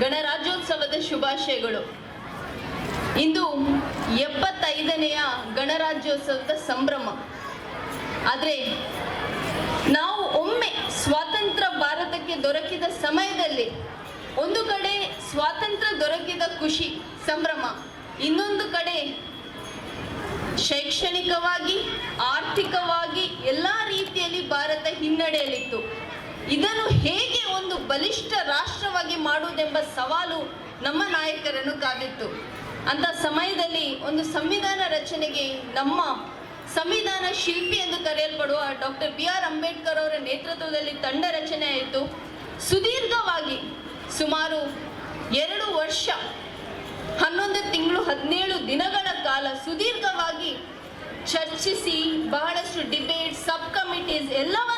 ಗಣರಾಜ್ಯೋತ್ಸವದ ಶುಭಾಶಯಗಳು. ಇಂದು ಎಪ್ಪತ್ತೈದನೆಯ ಗಣರಾಜ್ಯೋತ್ಸವದ ಸಂಭ್ರಮ. ಆದರೆ ನಾವು ಒಮ್ಮೆ ಸ್ವಾತಂತ್ರ್ಯ ಭಾರತಕ್ಕೆ ದೊರಕಿದ ಸಮಯದಲ್ಲಿ ಒಂದು ಕಡೆ ಸ್ವಾತಂತ್ರ್ಯ ದೊರಕಿದ ಖುಷಿ, ಸಂಭ್ರಮ, ಇನ್ನೊಂದು ಕಡೆ ಶೈಕ್ಷಣಿಕವಾಗಿ, ಆರ್ಥಿಕವಾಗಿ ಎಲ್ಲ ರೀತಿಯಲ್ಲಿ ಭಾರತ ಹಿನ್ನಡೆಯಲ್ಲಿತ್ತು. ಇದನ್ನು ಹೇಗೆ ಬಲಿಷ್ಠ ರಾಷ್ಟ್ರವಾಗಿ ಮಾಡುವುದೆಂಬ ಸವಾಲು ನಮ್ಮ ನಾಯಕರನ್ನು ಕಾದಿತ್ತು. ಅಂತ ಸಮಯದಲ್ಲಿ ಒಂದು ಸಂವಿಧಾನ ರಚನೆಗೆ ನಮ್ಮ ಸಂವಿಧಾನ ಶಿಲ್ಪಿ ಎಂದು ಕರೆಯಲ್ಪಡುವ ಡಾಕ್ಟರ್ ಬಿ ಆರ್ ಅಂಬೇಡ್ಕರ್ ಅವರ ನೇತೃತ್ವದಲ್ಲಿ ತಂಡ ರಚನೆ ಆಯಿತು. ಸುದೀರ್ಘವಾಗಿ ಸುಮಾರು ಎರಡು ವರ್ಷ, ಹನ್ನೊಂದು ತಿಂಗಳು ಹದಿನೇಳು ದಿನಗಳ ಕಾಲ ಸುದೀರ್ಘವಾಗಿ ಚರ್ಚಿಸಿ ಬಹಳಷ್ಟು ಡಿಬೇಟ್ ಸಬ್ ಕಮಿಟೀಸ್ ಮಾಡಿ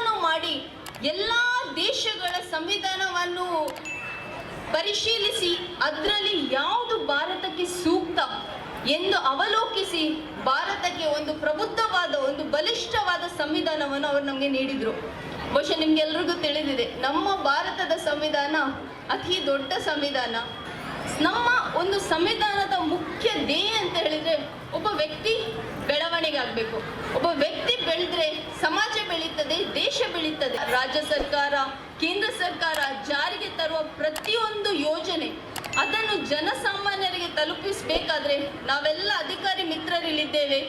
ಎಲ್ಲ ದೇಶಗಳ ಸಂವಿಧಾನವನ್ನು ಪರಿಶೀಲಿಸಿ, ಅದರಲ್ಲಿ ಯಾವುದು ಭಾರತಕ್ಕೆ ಸೂಕ್ತ ಎಂದು ಅವಲೋಕಿಸಿ, ಭಾರತಕ್ಕೆ ಒಂದು ಪ್ರಬುದ್ಧವಾದ, ಒಂದು ಬಲಿಷ್ಠವಾದ ಸಂವಿಧಾನವನ್ನು ಅವರು ನಮಗೆ ನೀಡಿದರು. ಬಹುಶಃ ನಿಮ್ಗೆಲ್ರಿಗೂ ತಿಳಿದಿದೆ, ನಮ್ಮ ಭಾರತದ ಸಂವಿಧಾನ ಅತಿ ದೊಡ್ಡ ಸಂವಿಧಾನ. ನಮ್ಮ ಒಂದು ಸಂವಿಧಾನದ ಮುಖ್ಯ ಧ್ಯೇಯ ಅಂತ ಹೇಳಿದ್ರೆ, ಒಬ್ಬ ವ್ಯಕ್ತಿ ಬೆಳವಣಿಗೆ ಆಗಬೇಕು. ಒಬ್ಬ ವ್ಯಕ್ತಿ ಬೆಳೆದ್ರೆ ಬೆಳೀತದೆ ರಾಜ್ಯ ಸರ್ಕಾರ, ಕೇಂದ್ರ ಸರ್ಕಾರ ಜಾರಿಗೆ ತರುವ ಪ್ರತಿಯೊಂದು ಯೋಜನೆ ಅದನ್ನು ಜನಸಾಮಾನ್ಯರಿಗೆ ತಲುಪಿಸಬೇಕಾದ್ರೆ ನಾವೆಲ್ಲ ಅಧಿಕಾರಿ ಮಿತ್ರರಿಲ್ಲಿದ್ದೇವೆ.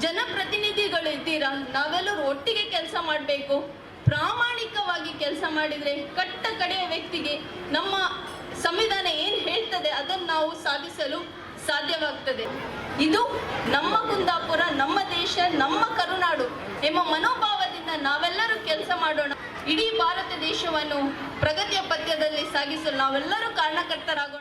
ಜನಪ್ರತಿನಿಧಿಗಳು ಇದ್ದೀರಾ? ನಾವೆಲ್ಲರೂ ಒಟ್ಟಿಗೆ ಕೆಲಸ ಮಾಡಬೇಕು. ಪ್ರಾಮಾಣಿಕವಾಗಿ ಕೆಲಸ ಮಾಡಿದರೆ ಕಟ್ಟ ಕಡೆಯ ವ್ಯಕ್ತಿಗೆ ನಮ್ಮ ಸಂವಿಧಾನ ಏನು ಹೇಳ್ತದೆ ಅದನ್ನು ನಾವು ಸಾಧಿಸಲು ಸಾಧ್ಯವಾಗ್ತದೆ. ಇದು ನಮ್ಮ ಕುಂದಾಪುರ, ನಮ್ಮ ದೇಶ, ನಮ್ಮ ಕರುನಾಡು ಎಂಬ ಮನೋಭಾವದಿಂದ ನಾವೆಲ್ಲರೂ ಕೆಲಸ ಮಾಡೋಣ. ಇಡೀ ಭಾರತ ದೇಶವನ್ನು ಪ್ರಗತಿಯ ಪಥ್ಯದಲ್ಲಿ ಸಾಗಿಸಲು ನಾವೆಲ್ಲರೂ ಕಾರಣಕರ್ತರಾಗೋಣ.